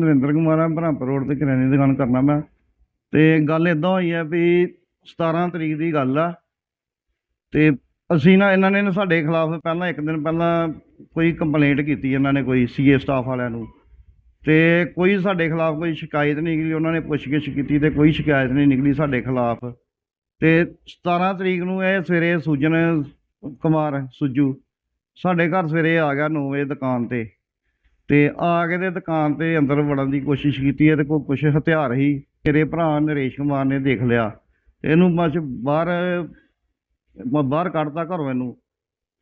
ਨਰਿੰਦਰ ਕੁਮਾਰ ਆ ਬ੍ਰਹਮਪੁਰ ਰੋਡ ਤੇ ਕਰਿਆਨੇ ਦੀ ਦੁਕਾਨ ਕਰਨਾ ਮੈਂ। ਤੇ ਗੱਲ ਇਦਾਂ ਹੋਈ ਹੈ ਵੀ 17 ਤਰੀਕ ਦੀ ਗੱਲ ਆ। ਤੇ ਅਸੀਂ ਨਾ, ਇਹਨਾਂ ਨੇ ਨਾ ਸਾਡੇ ਖਿਲਾਫ ਪਹਿਲਾਂ ਇੱਕ ਦਿਨ ਪਹਿਲਾਂ ਕੋਈ ਕੰਪਲੇਂਟ ਕੀਤੀ ਇਹਨਾਂ ਨੇ, ਕੋਈ ਸੀਏ ਸਟਾਫ ਵਾਲਿਆਂ ਨੂੰ। ਤੇ ਕੋਈ ਸਾਡੇ ਖਿਲਾਫ ਕੋਈ ਸ਼ਿਕਾਇਤ ਨਹੀਂ ਨਿਕਲੀ, ਉਹਨਾਂ ਨੇ ਪੁੱਛਗਿੱਛ ਕੀਤੀ ਤੇ ਕੋਈ ਸ਼ਿਕਾਇਤ ਨਹੀਂ ਨਿਕਲੀ ਸਾਡੇ ਖਿਲਾਫ। ਤੇ 17 ਤਰੀਕ ਨੂੰ ਇਹ ਸਵੇਰੇ ਸੂਜਨ ਕੁਮਾਰ, ਸੁੱਜੂ, ਸਾਡੇ ਘਰ ਸਵੇਰੇ ਆ ਗਿਆ 9 ਵਜੇ ਦੁਕਾਨ ਤੇ। ਤੇ ਆ ਕੇ ਤੇ ਦੁਕਾਨ ਤੇ ਅੰਦਰ ਵੜਨ ਦੀ ਕੋਸ਼ਿਸ਼ ਕੀਤੀ ਹੈ ਤੇ ਕੋਈ ਕੁਛ ਹਥਿਆਰ ਹੀ। ਮੇਰੇ ਭਰਾ ਨਰੇਸ਼ ਕੁਮਾਰ ਨੇ ਦੇਖ ਲਿਆ। ਇਹਨੂੰ ਬਸ ਬਾਹਰ ਬਾਹਰ ਕੱਢਤਾ ਘਰੋਂ ਇਹਨੂੰ।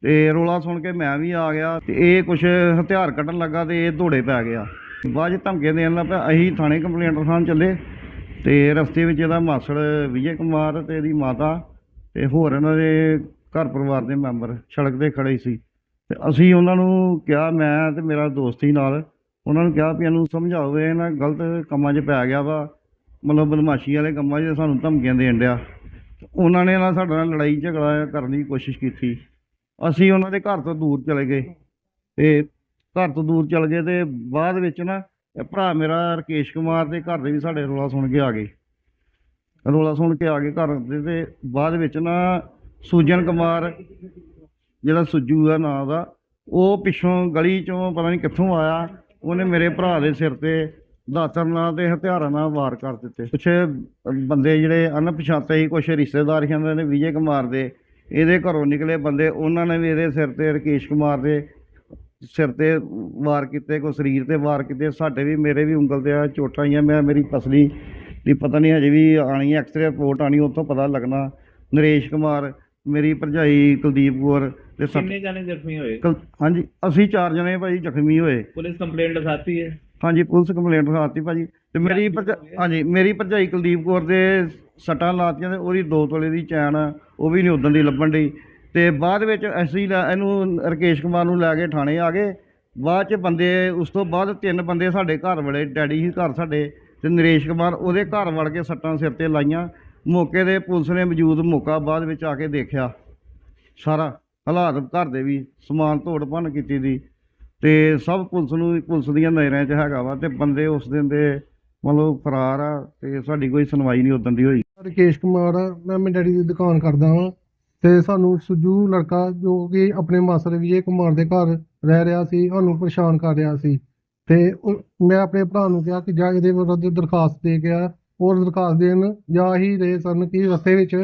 ਤੇ ਰੋਲਾ ਸੁਣ ਕੇ ਮੈਂ ਵੀ ਆ ਗਿਆ ਤੇ ਇਹ ਕੁਛ ਹਥਿਆਰ ਕੱਢਣ ਲੱਗਾ ਤੇ ਇਹ ਦੌੜੇ ਪੈ ਗਿਆ। ਬਾਅਦ 'ਚ ਧਮਕੇ ਦੇਣ ਲੱਗ ਪਿਆ ਅਸੀਂ ਥਾਣੇ ਕੰਪਲੇਂਟ ਲਿਖਾਉਣ ਚੱਲੇ ਤੇ ਰਸਤੇ ਵਿੱਚ ਇਹਦਾ ਮਾਸੜ ਵਿਜੇ ਕੁਮਾਰ ਤੇ ਇਹਦੀ ਮਾਤਾ ਤੇ ਹੋਰ ਇਹਨਾਂ ਦੇ ਘਰ ਪਰਿਵਾਰ ਦੇ ਮੈਂਬਰ ਸੜਕ ਤੇ ਖੜੇ ਸੀ। ਤੇ ਅਸੀਂ ਉਹਨਾਂ ਨੂੰ ਕਿਹਾ, ਮੈਂ ਤੇ ਮੇਰਾ ਦੋਸਤ ਸੀ ਨਾਲ, ਉਹਨਾਂ ਨੂੰ ਕਿਹਾ ਵੀ ਇਹਨੂੰ ਸਮਝਾਓ, ਇਹ ਨਾ ਗਲਤ ਕੰਮਾਂ 'ਚ ਪੈ ਗਿਆ ਵਾ, ਮਤਲਬ ਬਦਮਾਸ਼ੀ ਵਾਲੇ ਕੰਮਾਂ 'ਚ ਸਾਨੂੰ ਧਮਕੀਆਂ ਦੇਣ ਡਿਆ। ਤੇ ਉਹਨਾਂ ਨੇ ਨਾ ਸਾਡੇ ਨਾਲ ਲੜਾਈ ਝਗੜਾ ਕਰਨ ਦੀ ਕੋਸ਼ਿਸ਼ ਕੀਤੀ। ਅਸੀਂ ਉਹਨਾਂ ਦੇ ਘਰ ਤੋਂ ਦੂਰ ਚਲੇ ਗਏ ਤੇ ਘਰ ਤੋਂ ਦੂਰ ਚਲੇ ਗਏ ਤੇ ਬਾਅਦ ਵਿੱਚ ਨਾ ਭਰਾ ਮੇਰਾ ਰਕੇਸ਼ ਕੁਮਾਰ ਦੇ ਘਰ ਦੇ ਵੀ ਸਾਡੇ ਰੋਲਾ ਸੁਣ ਕੇ ਆ ਗਏ। ਰੋਲਾ ਸੁਣ ਕੇ ਆ ਗਏ ਘਰ ਦੇ ਤੇ ਬਾਅਦ ਵਿੱਚ ਨਾ ਸੂਜਨ ਕੁਮਾਰ ਜਿਹੜਾ ਸੁੱਜੂ ਆ ਨਾਂ ਦਾ, ਉਹ ਪਿੱਛੋਂ ਗਲੀ ਚੋਂ ਪਤਾ ਨਹੀਂ ਕਿੱਥੋਂ ਆਇਆ, ਉਹਨੇ ਮੇਰੇ ਭਰਾ ਦੇ ਸਿਰ ਤੇ ਦਾਤਰ ਨਾਲ ਤੇ ਹਥਿਆਰਾਂ ਨਾਲ ਵਾਰ ਕਰ ਦਿੱਤੇ। ਕੁਛ ਬੰਦੇ ਜਿਹੜੇ ਅਣਪਛਾਤੇ ਸੀ ਕੁਛ ਰਿਸ਼ਤੇਦਾਰ ਹੀ ਨੇ, ਵਿਜੇ ਕੁਮਾਰ ਦੇ, ਇਹਦੇ ਘਰੋਂ ਨਿਕਲੇ ਬੰਦੇ, ਉਹਨਾਂ ਨੇ ਵੀ ਇਹਦੇ ਸਿਰ ਤੇ ਰਕੇਸ਼ ਕੁਮਾਰ ਦੇ ਸਿਰ ਤੇ ਵਾਰ ਕੀਤੇ ਕੋ ਸਰੀਰ ਤੇ ਵਾਰ ਕੀਤੇ, ਸਾਡੇ ਵੀ, ਮੇਰੇ ਵੀ ਉਂਗਲ ਤੇ ਆ ਚੋਟਾਂ ਆਈਆਂ, ਮੈਂ ਮੇਰੀ ਪਸਲੀ ਦੀ ਪਤਾ ਨਹੀਂ ਹਜੇ ਵੀ ਆਣੀ, ਐਕਸਰੇ ਰਿਪੋਰਟ ਆਣੀ, ਉੱਥੋਂ ਪਤਾ ਲੱਗਣਾ। ਨਰੇਸ਼ ਕੁਮਾਰ ਮੇਰੀ ਭਰਜਾਈ ਕੁਲਦੀਪ ਕੌਰ ਤੇ ਸੱਤ ਕਿੰਨੇ ਜਾਣੇ ਜ਼ਖਮੀ ਹੋਏ? ਕੁਲ- ਹਾਂਜੀ ਅਸੀਂ ਚਾਰ ਜਣੇ ਭਾਈ ਜ਼ਖਮੀ ਹੋਏ। ਪੁਲਿਸ ਕੰਪਲੇਂਟ ਲਿਖਾਤੀ ਹੈ? ਹਾਂਜੀ ਪੁਲਿਸ ਕੰਪਲੇਂਟ ਲਿਖਾਤੀ ਭਾਜੀ। ਤੇ ਮੇਰੀ ਭਰਜਾ- ਹਾਂਜੀ ਮੇਰੀ ਭਰਜਾਈ ਕੁਲਦੀਪ ਕੌਰ ਦੇ ਸੱਟਾਂ ਲਾਤੀਆਂ ਤੇ ਉਹਦੀ ਦੋ ਤੋਲੇ ਦੀ ਚੈਨ ਆ, ਉਹ ਵੀ ਨਹੀਂ ਉਦੋਂ ਦੀ ਲੱਭਣ ਡਈ। ਤੇ ਬਾਅਦ ਵਿੱਚ ਅਸੀਂ ਲੈ- ਇਹਨੂੰ ਰਕੇਸ਼ ਕੁਮਾਰ ਨੂੰ ਲੈ ਕੇ ਥਾਣੇ ਆ ਗਏ। ਬਾਅਦ ਚ ਬੰਦੇ ਉਸ ਤੋਂ ਬਾਅਦ ਤਿੰਨ ਬੰਦੇ ਸਾਡੇ ਘਰ ਵੜੇ ਡੈਡੀ ਸੀ ਘਰ ਸਾਡੇ ਤੇ ਨਰੇਸ਼ ਕੁਮਾਰ ਉਹਦੇ ਘਰ ਵੜ ਕੇ ਸੱਟਾਂ ਸਿਰ ਤੇ ਲਾਈਆਂ। ਮੌਕੇ ਦੇ ਪੁਲਿਸ ਨੇ ਮੌਜੂਦ ਮੌਕਾ ਬਾਅਦ ਵਿੱਚ ਆ ਕੇ ਦੇਖਿਆ। ਸਾਰਾ ਹਾਲਾਤ ਘਰ ਦੇ ਵੀ ਸਮਾਨ ਤੋੜ ਭੰਨ ਕੀਤੀ ਦੀ। ਤੇ ਸਭ ਪੁਲਿਸ ਨੂੰ ਪੁਲਿਸ ਦੀਆਂ ਨਜ਼ਰਾਂ 'ਚ ਹੈਗਾ ਵਾ ਤੇ ਬੰਦੇ ਉਸ ਦਿਨ ਦੇ ਮਤਲਬ ਫਰਾਰ ਆ ਤੇ ਸਾਡੀ ਕੋਈ ਸੁਣਵਾਈ ਨਹੀਂ ਉਦੋਂ ਦੀ ਹੋਈ। ਰਕੇਸ਼ ਕੁਮਾਰ ਆ, ਮੈਂ ਮੇਰੇ ਡੈਡੀ ਦੀ ਦੁਕਾਨ ਕਰਦਾ ਵਾਂ ਤੇ ਸਾਨੂੰ ਸੁਜੂ ਲੜਕਾ ਜੋ ਕਿ ਆਪਣੇ ਮਾਸਰ ਵਿਜੇ ਕੁਮਾਰ ਦੇ ਘਰ ਰਹਿ ਰਿਹਾ ਸੀ ਉਹਨੂੰ ਪਰੇਸ਼ਾਨ ਕਰ ਰਿਹਾ ਸੀ। ਤੇ ਮੈਂ ਆਪਣੇ ਭਰਾ ਨੂੰ ਕਿਹਾ ਕਿ ਜਾ ਇਹਦੇ ਵਿਰੁੱਧ ਦਰਖਾਸਤ ਦੇ ਗਿਆ ਹੋਰ ਦਰਖਾਸਤ ਦੇਣ ਜਾ ਹੀ ਰਹੇ ਸਨ ਕਿ ਰਸਤੇ ਵਿੱਚ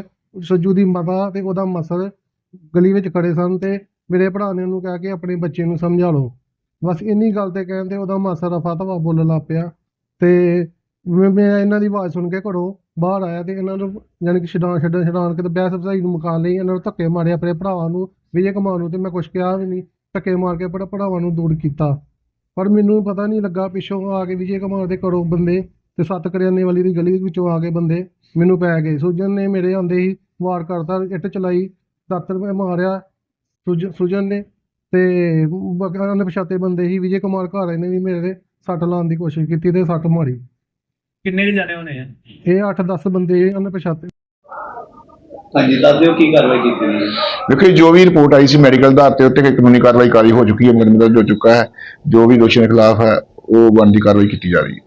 ਸੱਜੂ ਦੀ ਮਾਤਾ ਤੇ ਉਹਦਾ ਮਸਰ ਗਲੀ ਵਿੱਚ ਖੜੇ ਸਨ ਤੇ ਮੇਰੇ ਭਰਾ ਨੇ ਉਹਨੂੰ ਕਿਹਾ ਕਿ ਆਪਣੇ ਬੱਚੇ ਨੂੰ ਸਮਝਾ ਲਓ। ਬਸ ਇੰਨੀ ਗੱਲ ਤੇ ਕਹਿੰਦੇ ਉਹਦਾ ਮਾਸਰ ਰਫਾ ਤਵਾ ਬੋਲਣ ਲੱਗ ਪਿਆ ਤੇ ਮੈਂ ਇਹਨਾਂ ਦੀ ਆਵਾਜ਼ ਸੁਣ ਕੇ ਘਰੋਂ ਬਾਹਰ ਆਇਆ ਤੇ ਇਹਨਾਂ ਨੂੰ ਯਾਨੀ ਕਿ ਛਡਾਣ, ਛੱਡਣ, ਛਡਾਣ ਕੇ ਤੇ ਬਹਿਸ ਬਸਾਈ ਨੂੰ ਮਕਾਨ ਲਈ, ਇਹਨਾਂ ਨੂੰ ਧੱਕੇ ਮਾਰੇ, ਆਪਣੇ ਭਰਾਵਾਂ ਨੂੰ, ਵਿਜੇ ਕੁਮਾਰ ਨੂੰ ਤੇ ਮੈਂ ਕੁਛ ਕਿਹਾ ਵੀ ਨਹੀਂ, ਧੱਕੇ ਮਾਰ ਕੇ ਆਪਣੇ ਭਰਾਵਾਂ ਨੂੰ ਦੂਰ ਕੀਤਾ। ਪਰ ਮੈਨੂੰ ਪਤਾ ਨਹੀਂ ਲੱਗਾ ਪਿੱਛੋਂ ਆ ਕੇ ਵਿਜੇ ਕੁਮਾਰ ਦੇ ਘਰੋਂ ਬੰਦੇ ਤੇ ਸੱਤ ਕਰਿਆਨੇ ਵਾਲੀ ਦੀ ਗਲੀ ਵਿੱਚੋਂ ਆ ਕੇ ਬੰਦੇ ਮੈਨੂੰ ਪੈ ਗਏ। ਸੁਜਨ ਨੇ ਮੇਰੇ ਆਉਂਦੇ ਹੀ ਵਾਰ ਕਰਤਾ ਇੱਟ ਚਲਾਈ ਦਾਤਰ ਮੈਂ ਮਾਰਿਆ ਸੁਜ ਸੁਜਨ ਨੇ ਤੇ ਬਾਕੀ ਅਣਪਛਾਤੇ ਬੰਦੇ ਹੀ ਵਿਜੇ ਕੁਮਾਰ ਘਰ ਇਹਨੇ ਵੀ ਮੇਰੇ ਸੱਟ ਲਾਉਣ ਦੀ ਕੋਸ਼ਿਸ਼ ਕੀਤੀ ਤੇ ਸੱਟ ਮਾਰੀ। ਕਿੰਨੇ ਕੁ ਜਾਣੇ ਹੋਣੇ ਆ? ਇਹ 8-10 ਬੰਦੇ ਅਣਪਛਾਤੇ। ਹਾਂਜੀ ਦੱਸ ਦਿਓ ਕੀ ਕਾਰਵਾਈ ਕੀਤੀ ਗਈ ਹੈ? ਦੇਖੋ ਜੀ, ਵੀ ਰਿਪੋਰਟ ਆਈ ਸੀ ਮੈਡੀਕਲ ਆਧਾਰ ਤੇ ਉੱਤੇ ਕਾਨੂੰਨੀ ਕਾਰਵਾਈ ਕਾਰੀ ਹੋ ਚੁੱਕੀ ਹੈ ਮੁਕੱਦਮਾ ਦਰਜ ਹੋ ਚੁੱਕਾ ਹੈ ਜੋ ਵੀ ਦੋਸ਼ੀਆਂ ਦੇ ਖਿਲਾਫ ਹੈ ਉਹ ਬਣਦੀ ਕਾਰਵਾਈ ਕੀਤੀ ਜਾ ਰਹੀ ਹੈ।